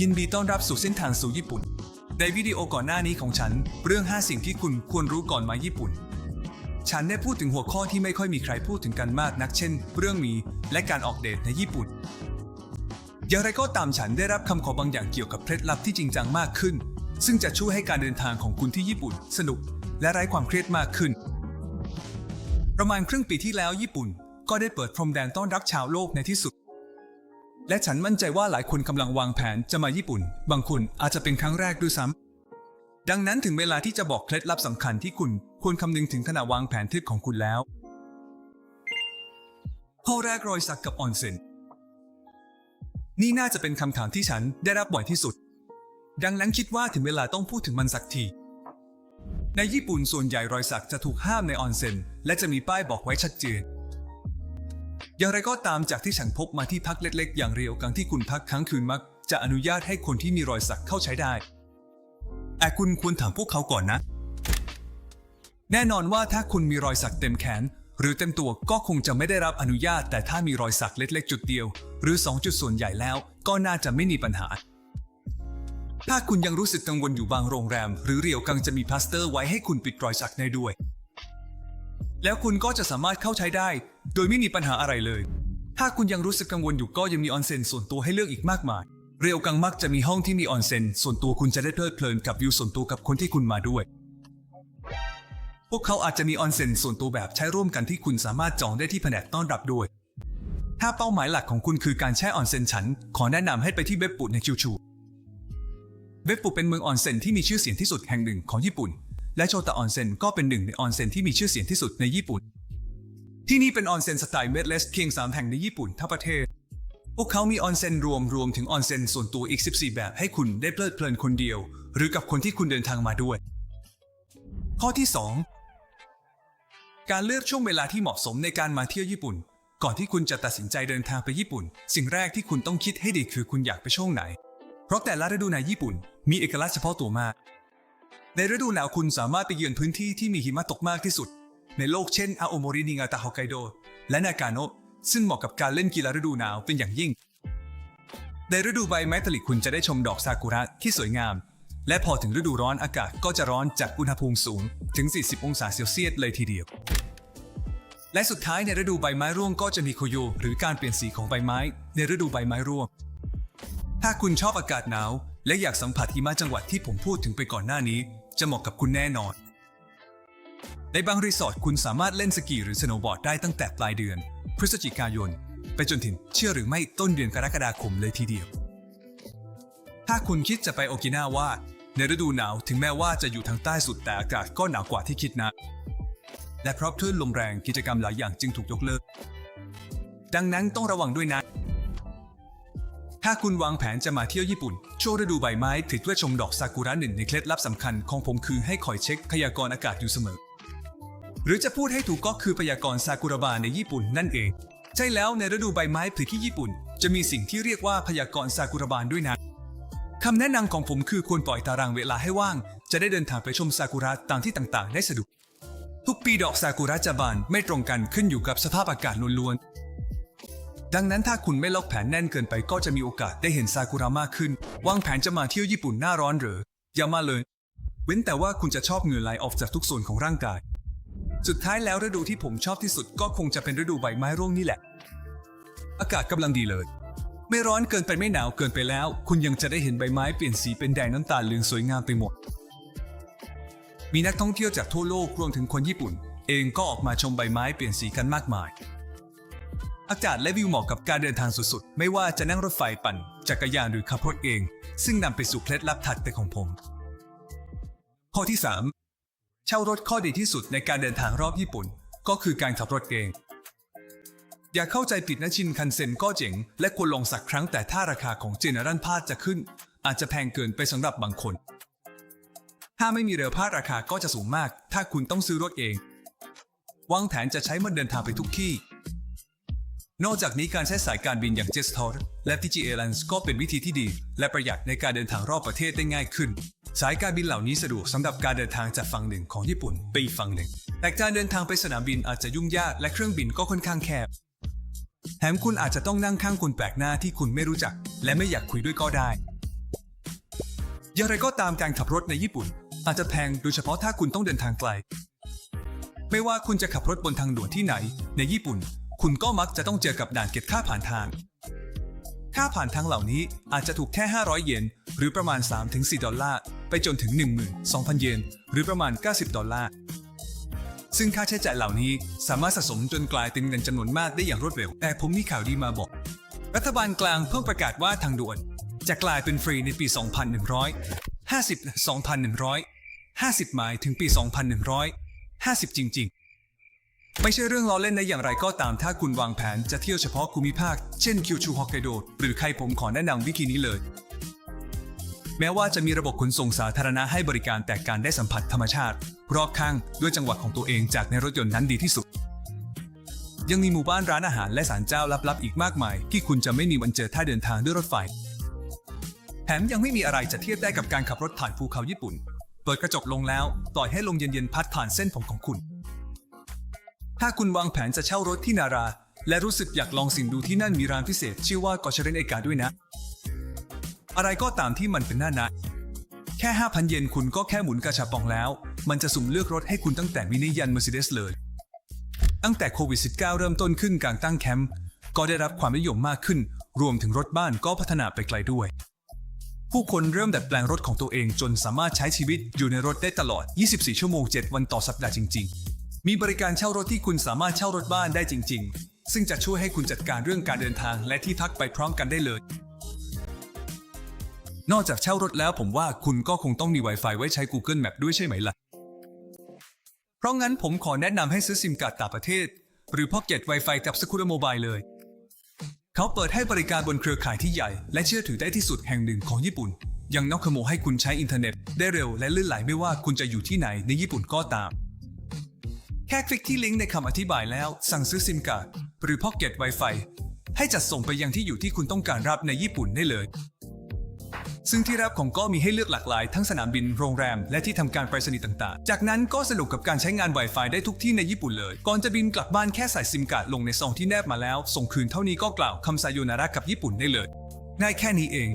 ยินดีต้อนรับสู่เส้นทางสู่ญี่ปุ่น ในวิดีโอก่อนหน้านี้ของฉัน เรื่อง 5 สิ่งที่คุณควรรู้ก่อนมาญี่ปุ่น ฉันได้พูดถึงหัวข้อที่ไม่ค่อยมีใครพูดถึงกันมากนัก เช่น เรื่องมีและการออกเดทในญี่ปุ่น อย่างไรก็ตามฉันได้รับคำขอบางอย่างเกี่ยวกับเคล็ดลับที่จริงจังมากขึ้น ซึ่งจะช่วยให้การเดินทางของคุณที่ญี่ปุ่น สนุก และไร้ความเครียดมากขึ้น ประมาณครึ่งปีที่แล้วญี่ปุ่น ก็ได้เปิดพรมแดนต้อนรับชาวโลกในที่สุด และฉันมั่นใจว่าหลายคนกำลังวางแผนจะมาญี่ปุ่น บางคนอาจจะเป็นครั้งแรกด้วยซ้ำดังนั้นถึงเวลาที่จะบอกเคล็ดลับสำคัญที่คุณควรคำนึงถึงขณะวางแผนทริปของคุณแล้ว ข้อแรกรอยสักกับออนเซ็นนี่น่าจะเป็นคำถามที่ฉันได้รับบ่อยที่สุด ดังนั้นคิดว่าถึงเวลาต้องพูดถึงมันสักที ในญี่ปุ่นส่วนใหญ่รอยสักจะถูกห้ามในออนเซ็นและจะมีป้ายบอกไว้ชัดเจน อย่างไรก็ตามจากที่ฉันพบมาที่พักเล็กๆ อย่างเรียวกังที่คุณพักค้างคืนมัก จะอนุญาตให้คนที่มีรอยสักเข้าใช้ได้ แต่คุณควรถามพวกเขาก่อนนะ แน่นอนว่าถ้าคุณมีรอยสักเต็มแขน หรือเต็มตัวก็คงจะไม่ได้รับอนุญาต แต่ถ้ามีรอยสักเล็ก ๆ จุดเดียว หรือ 2 จุดส่วนใหญ่แล้ว ก็น่าจะไม่มีปัญหา ถ้าคุณยังรู้สึกกังวลอยู่บางโรงแรม หรือเรียวกังจะมีพลาสเตอร์ไว้ให้คุณปิดรอยสักได้ด้วย แล้วคุณก็จะสามารถเข้าใช้ได้ โดยไม่มีปัญหาอะไรเลย ถ้าคุณยังรู้สึกกังวลอยู่ก็ยังมีออนเซ็นส่วนตัวให้เลือกอีกมากมาย เรียวกังมักจะมีห้องที่มีออนเซ็นส่วนตัวคุณจะได้เพลิดเพลินกับวิวส่วนตัวกับคนที่คุณมาด้วย พวกเขาอาจจะมีออนเซ็นส่วนตัวแบบใช้ร่วมกันที่คุณสามารถจองได้ที่แผนกต้อนรับด้วย ถ้าเป้าหมายหลักของคุณคือการแช่ออนเซ็นฉัน ขอแนะนำให้ไปที่เว็บปุในคิวชูเว็บปุเป็นเมืองออนเซ็นที่มีชื่อเสียงที่สุดแห่งหนึ่งของญี่ปุ่น และโชตะออนเซ็นก็เป็นหนึ่งในออนเซ็นที่มีชื่อเสียงที่สุดในญี่ปุ่น ที่นี่เป็นออนเซ็นสไตล์เมดเลสเพียง 3 แห่งในญี่ปุ่นทั้งประเทศ พวกเขามีออนเซ็นรวมรวมถึงออนเซ็นส่วนตัวอีก 14 แบบให้คุณได้เพลิดเพลินคนเดียว หรือกับคนที่คุณเดินทางมาด้วย ข้อที่ 2 การเลือกช่วงเวลาที่เหมาะสมในการมาเที่ยวญี่ปุ่น ก่อนที่คุณจะตัดสินใจเดินทางไปญี่ปุ่น สิ่งแรกที่คุณต้องคิดให้ดีคือคุณอยากไปช่วงไหน เพราะแต่ละฤดูในญี่ปุ่น มีเอกลักษณ์เฉพาะตัวมาก ในฤดูหนาวคุณสามารถไปเยือนพื้นที่ที่มีหิมะตกมากที่สุด ในโลกเช่นอาโอโมรินิงาตาฮอกไกโดและนากาโนะซึ่งเหมาะกับการเล่นกีฬาฤดูหนาวเป็นอย่างยิ่ง ในฤดูใบไม้ผลิคุณจะได้ชมดอกซากุระที่สวยงาม และพอถึงฤดูร้อนอากาศก็จะร้อนจากอุณหภูมิสูงถึง 40 องศาเซลเซียสเลยทีเดียว และสุดท้ายในฤดูใบไม้ร่วงก็จะมีโคโยหรือการเปลี่ยนสีของใบไม้ ในฤดูใบไม้ร่วง ถ้าคุณชอบอากาศหนาว และอยากสัมผัสหิมะจังหวัดที่ผมพูดถึงไปก่อนหน้านี้ จะเหมาะกับคุณแน่นอน ในบางรีสอร์ทคุณสามารถเล่นสกีหรือสโนว์บอร์ดได้ตั้งแต่ปลายเดือน พฤศจิกายน ไปจนถึงเชื่อหรือไม่ต้นเดือนกรกฎาคมเลยทีเดียว ถ้าคุณคิดจะไปโอกินาว่า ในฤดูหนาวถึงแม้ว่าจะอยู่ทางใต้สุดแต่อากาศก็หนาวกว่าที่คิดนะ และเพราะคลื่นลมแรงกิจกรรมหลายอย่างจึงถูกยกเลิก ดังนั้นต้องระวังด้วยนะ ถ้าคุณวางแผนจะมาเที่ยวญี่ปุ่น ช่วงฤดูใบไม้ถือเพื่อชมดอกซากุระหนึ่งในเคล็ดลับสำคัญของผมคือให้คอยเช็คพยากรณ์อากาศอยู่เสมอ หรือจะพูดให้ถูกก็คือพยากรณ์ซากุระบาในญี่ปุ่นนั่นเอง ใช่แล้วในฤดูใบไม้ผลิที่ญี่ปุ่น จะมีสิ่งที่เรียกว่าพยากรณ์ซากุระบานด้วยนะคำแนะนำของผมคือควรปล่อยตารางเวลาให้ว่าง จะได้เดินทางไปชมซากุระตามที่ต่างๆ ได้สะดวกทุกปีดอกซากุระจะบานไม่ตรงกันขึ้นอยู่กับสภาพอากาศล้วนๆดังนั้นถ้าคุณไม่ล็อกแผนแน่นเกินไปก็จะมีโอกาสได้เห็นซากุระมากขึ้น วางแผนจะมาเที่ยวญี่ปุ่นหน้าร้อนหรืออย่ามาเลย เว้นแต่ว่าคุณจะชอบเหงื่อไหลออกจากทุกส่วนของร่างกาย สุดท้ายแล้วฤดูที่ผมชอบที่สุดก็คงจะเป็นฤดูใบไม้ร่วงนี่แหละ อากาศกำลังดีเลย ไม่ร้อนเกินไปไม่หนาวเกินไปแล้ว คุณยังจะได้เห็นใบไม้เปลี่ยนสีเป็นแดงน้ำตาลเหลืองสวยงามไปหมด มีนักท่องเที่ยวจากทั่วโลกรวมถึงคนญี่ปุ่น เองก็ออกมาชมใบไม้เปลี่ยนสีกันมากมาย อากาศและวิวเหมาะกับการเดินทางสุดๆ ไม่ว่าจะนั่งรถไฟปั่นจักรยานหรือขับรถเอง ซึ่งนำไปสู่เคล็ดลับถัดไปของผม ข้อที่ 3 เช่ารถข้อดีที่สุดในการเดินทางรอบญี่ปุ่น ก็คือการขับรถเองอย่าเข้าใจผิดนะชินคันเซ็นก็เจ๋ง และควรลองสักครั้งแต่ถ้าราคาของเจเนอรัลพาดจะขึ้น อาจจะแพงเกินไปสำหรับบางคน ถ้าไม่มีเรือพาดราคาก็จะสูงมาก ถ้าคุณต้องซื้อรถเองวางแผนจะใช้มันเดินทางไปทุกที่ นอกจากนี้การใช้สายการบินอย่าง Jetstar และ TG Airlines ก็เป็นวิธีที่ดี และประหยัดในการเดินทางรอบประเทศได้ง่ายขึ้น สายการบินเหล่านี้สะดวกสำหรับการเดินทางจากฝั่งหนึ่งของญี่ปุ่นไปอีกฝั่งหนึ่ง แต่การเดินทางไปสนามบินอาจจะยุ่งยากและเครื่องบินก็ค่อนข้างแคบ แถมคุณอาจจะต้องนั่งข้างคนแปลกหน้าที่คุณไม่รู้จัก และไม่อยากคุยด้วยก็ได้ อย่างไรก็ตามการขับรถในญี่ปุ่น อาจจะแพงโดยเฉพาะถ้าคุณต้องเดินทางไกล ไม่ว่าคุณจะขับรถบนทางด่วนที่ไหน ในญี่ปุ่น คุณก็มักจะต้องเจอกับด่านเก็บค่าผ่านทาง ค่าผ่านทางเหล่านี้อาจจะถูกแค่ 500 เยนหรือประมาณ 3-4 ดอลลาร์ ไปจนถึง 12,000 เยน หรือประมาณ 90 ดอลลาร์ ซึ่งค่าใช้จ่ายเหล่านี้สามารถสะสมจนกลายเป็นเงินจำนวนมากได้อย่างรวดเร็ว แต่ผมมีข่าวดีมาบอก รัฐบาลกลางเพิ่งประกาศว่าทางด่วน จะกลายเป็นฟรีในปี 2100 50 2,100 50 หมายถึงปี 2100 50 จริง ๆ ไม่ใช่เรื่องล้อเล่นนะอย่างไรก็ตามถ้าคุณวางแผนจะเที่ยวเฉพาะภูมิภาค เช่นคิวชูฮอกไกโดหรือใครผมขอแนะนำวิธีนี้เลย แม้ว่าจะมีระบบขนส่งสาธารณะให้บริการแต่การได้สัมผัสธรรมชาติ รอบข้างด้วยจังหวะของตัวเองจากในรถยนต์นั้นดีที่สุด ยังมีหมู่บ้านร้านอาหารและศาลเจ้าลับๆอีกมากมาย ที่คุณจะไม่มีวันเจอถ้าเดินทางด้วยรถไฟ แถมยังไม่มีอะไรจะเทียบได้กับการขับรถผ่านภูเขาญี่ปุ่น เปิดกระจกลงแล้วปล่อยให้ลมเย็นๆพัดผ่านเส้นผมของคุณ ถ้าคุณวางแผนจะเช่ารถที่นารา และรู้สึกอยากลองสิ่งดูที่นั่นมีร้านพิเศษ ชื่อว่ากอชเรนเอกาด้วยนะ อะไรก็ตามที่มันเป็นหน้านะแค่ 5,000 เยนคุณก็แค่หมุนกระชับปองแล้ว มันจะสุ่มเลือกรถให้คุณตั้งแต่มินิยัน Mercedes เลย ตั้งแต่โควิด -19 เริ่มต้นขึ้นการตั้งแคมป์ก็ได้รับความนิยมมากขึ้น รวมถึงรถบ้านก็พัฒนาไปไกลด้วย ผู้คนเริ่มดัดแปลงรถของตัวเองจนสามารถใช้ชีวิตอยู่ในรถได้ตลอด 24 ชั่วโมง 7 วันต่อสัปดาห์จริง ๆ มีบริการเช่ารถที่คุณสามารถเช่ารถบ้านได้จริง ๆ ซึ่งจะช่วยให้คุณจัดการเรื่องการเดินทางและที่พักไปพร้อมกันได้เลย นอกจากเช่ารถแล้วผมว่าคุณก็คงต้องมี Wi-Fi ไว้ใช้ Google Map ด้วยใช่ไหมล่ะ เพราะงั้นผมขอแนะนำให้ซื้อซิมการ์ดต่างประเทศ หรือ Pocket Wi-Fi กับ Sakura Mobile เลย เขาเปิดให้บริการบนเครือข่ายที่ใหญ่ และเชื่อถือได้ที่สุดแห่งหนึ่งของญี่ปุ่น ยังนอกขโมให้คุณใช้อินเทอร์เน็ต ได้เร็วและลื่นไหลไม่ว่าคุณจะอยู่ที่ไหนในญี่ปุ่นก็ตาม แค่คลิกที่ลิงก์ในคำอธิบายแล้ว สั่งซื้อซิมการ์ดหรือ Pocket Wi-Fi ให้จัดส่งไปยังที่อยู่ที่คุณต้องการรับในญี่ปุ่นได้เลย ซึ่งที่รับของก็มีให้เลือกหลากหลาย ทั้งสนามบิน โรงแรม และที่ทำการไปรษณีย์ต่างๆ จากนั้นก็สนุกกับการใช้งาน Wi-Fi ได้ทุกที่ในญี่ปุ่นเลย ก่อนจะบินกลับบ้านแค่ใส่ซิมการ์ดลงในซองที่แนบมาแล้ว ส่งคืนเท่านี้ก็กล่าวคำไซโยนาระกับญี่ปุ่นได้เลยง่ายแค่นี้เอง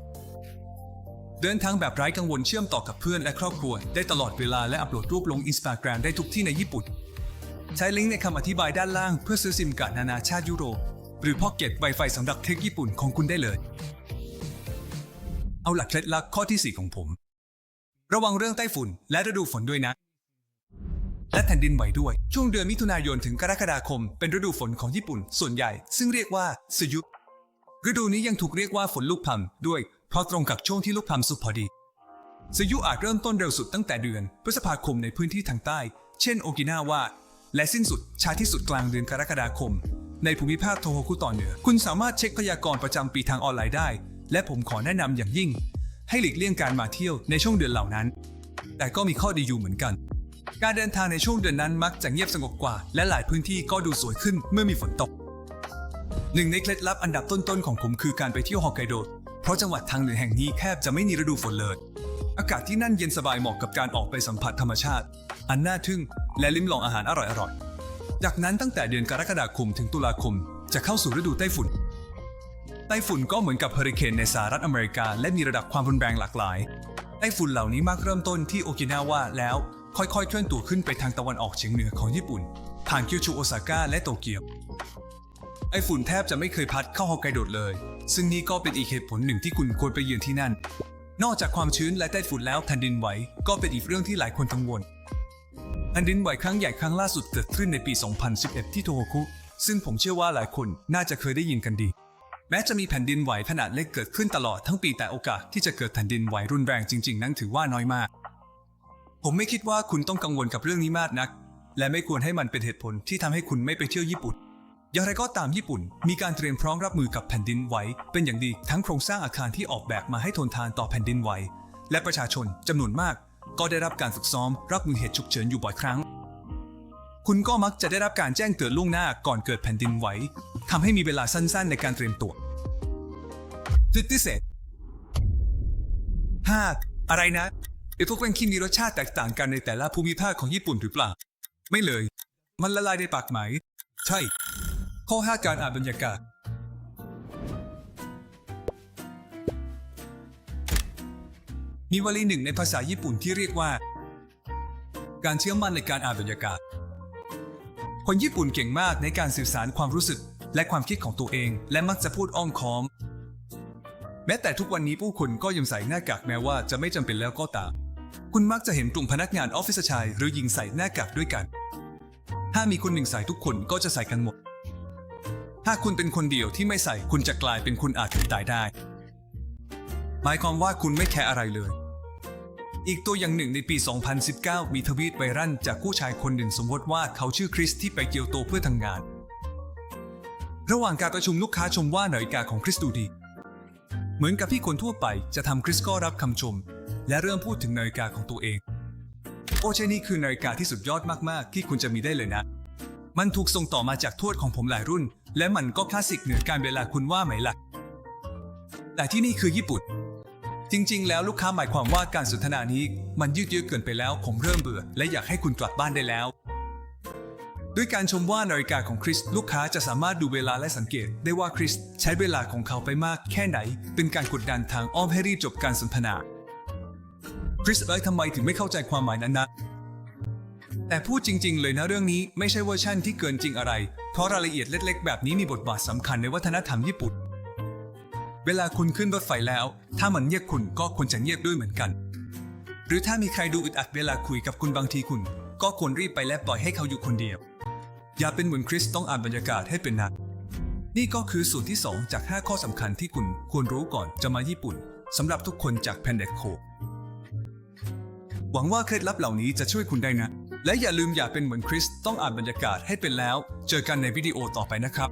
เดินทางแบบไร้กังวลเชื่อมต่อกับเพื่อนและครอบครัว ได้ตลอดเวลาและอัปโหลดรูปลง Instagram ได้ทุกที่ในญี่ปุ่น ใช้ลิงก์ในคำอธิบายด้านล่างเพื่อซื้อซิมการ์ดนานาชาติยุโรปหรือ Pocket Wi-Fi สำหรับเทคญี่ปุ่นของคุณได้เลย เอาหลักเคล็ดลับข้อที่ 4 ของผม ระวังเรื่องไต้ฝุ่นและฤดูฝนด้วยนะ และแผ่นดินไหวด้วย ช่วงเดือนมิถุนายนถึงกรกฎาคม เป็นฤดูฝนของญี่ปุ่นส่วนใหญ่ ซึ่งเรียกว่าสยุฤดูนี้ยังถูกเรียกว่าฝนลูกพลัมด้วย เพราะตรงกับช่วงที่ลูกพลัมสุกพอดีสยุอาจเริ่มต้นเร็วสุดตั้งแต่เดือน พฤษภาคมในพื้นที่ทางใต้ เช่นโอกินาวา และสิ้นสุดช้าที่สุดกลางเดือนกรกฎาคม ในภูมิภาคโทโฮคุตอนเหนือ คุณสามารถเช็คพยากรณ์ประจำปีทางออนไลน์ได้ และผมขอแนะนำอย่างยิ่ง ให้หลีกเลี่ยงการมาเที่ยวในช่วงเดือนเหล่านั้น แต่ก็มีข้อดีอยู่เหมือนกัน การเดินทางในช่วงเดือนนั้นมักจะเงียบสงบกว่า และหลายพื้นที่ก็ดูสวยขึ้นเมื่อมีฝนตกหนึ่งในเคล็ดลับอันดับต้นๆของผมคือการไปเที่ยวฮอกไกโด เพราะจังหวัดทางเหนือแห่งนี้แทบจะไม่มีฤดูฝนเลย อากาศที่นั่นเย็นสบายเหมาะกับการออกไปสัมผัสธรรมชาติ อันน่าทึ่ง และลิ้มลองอาหารอร่อยๆ จากนั้นตั้งแต่เดือนกรกฎาคมถึงตุลาคม จะเข้าสู่ฤดูไต้ฝุ่น ไต้ฝุ่นก็เหมือนกับเฮอริเคนในสหรัฐอเมริกา และมีระดับความรุนแรงหลากหลาย ไต้ฝุ่นเหล่านี้มักเริ่มต้นที่โอกินาวาแล้วค่อยๆ เคลื่อนตัวขึ้นไปทางตะวันออกเฉียงเหนือของญี่ปุ่น ผ่านคิวชูโอซาก้าและโตเกียวไอฝุ่นแทบจะไม่เคยพัดเข้าฮอกไกโดเลย ซึ่งนี่ก็เป็นอีกเหตุผลหนึ่งที่คุณควรไปเยือนที่นั่น นอกจากความชื้นและไต้ฝุ่นแล้วแผ่นดินไหวก็เป็นอีกเรื่องที่หลายคนกังวลแผ่นดินไหวครั้งใหญ่ครั้งล่าสุดเกิดขึ้นในปี 2011 ที่โทโฮคุซึ่งผมเชื่อว่าหลายคนน่าจะเคยได้ยินกันดี แม้จะมีแผ่นดินไหวขนาดเล็กเกิดขึ้นตลอดทั้งปีแต่โอกาสที่จะเกิดแผ่นดินไหวรุนแรงจริง ๆ นั้นถือว่าน้อยมาก ผมไม่คิดว่าคุณต้องกังวลกับเรื่องนี้มากนัก และไม่ควรให้มันเป็นเหตุผลที่ทำให้คุณไม่ไปเที่ยวญี่ปุ่น อย่างไรก็ตามญี่ปุ่น มีการเตรียมพร้อมรับมือกับแผ่นดินไหวเป็นอย่างดีทั้งโครงสร้างอาคารที่ออกแบบมาให้ทนทานต่อแผ่นดินไหวและประชาชนจำนวนมาก ก็ได้รับการฝึกซ้อม รับมือเหตุฉุกเฉินอยู่บ่อยครั้ง คุณก็มักจะได้รับการแจ้งเตือนล่วงหน้าก่อนเกิดแผ่นดินไหว ทำให้มีเวลาสั้นๆ ในการเตรียมตัวจุดพิเศษ 5. อะไรนะไอพวกแว่นขี้มีรสชาติแตกต่างกันในแต่ละภูมิภาคของญี่ปุ่นหรือเปล่า ไม่เลย มันละลายในปากไหม ใช่ ข้อ5การอ่านบรรยากาศมีวลีหนึ่งในภาษาญี่ปุ่นที่เรียกว่า การเชื่อมั่นในการอ่านบรรยากาศ คนญี่ปุ่นเก่งมากในการสื่อสารความรู้สึก และความคิดของตัวเอง และมักจะพูดอ้อมค้อม แม้แต่ทุกวันนี้ผู้คนก็ยังใส่หน้ากากแม้ว่าจะไม่จำเป็นแล้วก็ตาม คุณมักจะเห็นกลุ่มพนักงานออฟฟิศชายหรือหญิงใส่หน้ากากด้วยกัน ถ้ามีคนหนึ่งใส่ทุกคนก็จะใส่กันหมด ถ้าคุณเป็นคนเดียวที่ไม่ใส่คุณจะกลายเป็นคนอาจถึงตายได้ หมายความว่าคุณไม่แคร์อะไรเลยอีกตัวอย่างหนึ่งในปี 2019 มีทวีตไวรัลจากผู้ชายคนหนึ่งสมมติว่าเขาชื่อคริสที่ไปเกียวโตเพื่อทำงาน ระหว่างการประชุมลูกค้าชมว่านาฬิกาของคริสดูดี เหมือนกับที่คนทั่วไปจะทำคริสก็รับคำชม และเริ่มพูดถึงนาฬิกาของตัวเอง โอ้ใช่นี่คือนาฬิกาที่สุดยอดมากๆ ที่คุณจะมีได้เลยนะ มันถูกส่งต่อมาจากทวดของผมหลายรุ่น และมันก็คลาสสิกเหนือการเวลาคุณว่าไหมล่ะแต่ที่นี่คือญี่ปุ่น จริง ๆ แล้วลูกค้าหมายความว่าการสนทนานี้ มันยืดเยื้อเกินไปแล้ว ผมเริ่มเบื่อ และอยากให้คุณกลับบ้านได้แล้ว ด้วยการชมว่านาฬิกาของคริสลูกค้าจะสามารถดูเวลาและสังเกต ได้ว่าคริสใช้เวลาของเขาไปมากแค่ไหน เป็นการกดดันทางอ้อมให้รีบจบการสนทนาคริสเอ้ยทำไมถึงไม่เข้าใจความหมายนั้นนะแต่พูดจริง ๆ เลยนะเรื่องนี้ไม่ใช่เวอร์ชั่นที่เกินจริงอะไร เพราะรายละเอียดเล็ก ๆ แบบนี้มีบทบาทสำคัญในวัฒนธรรมญี่ปุ่น เวลาคุณขึ้นรถไฟแล้ว ถ้ามันเงียบคุณก็ควรจะเงียบด้วยเหมือนกัน หรือถ้ามีใครดูอึดอัดเวลาคุยกับคุณบางทีคุณ ก็ควรรีบไปและปล่อยให้เขาอยู่คนเดียว อย่าเป็นเหมือนคริสต้องอ่านบรรยากาศให้เป็นหนัก นี่ก็คือสูตรที่ 2 จาก 5 ข้อสำคัญที่คุณควรรู้ก่อนจะมาญี่ปุ่นสำหรับทุกคนจากแพนเด็กโคหวังว่าเคล็ดลับเหล่านี้จะช่วยคุณได้นะ และอย่าลืมอย่าเป็นเหมือนคริสต้องอ่านบรรยากาศให้เป็นแล้ว เจอกันในวิดีโอต่อไปนะครับ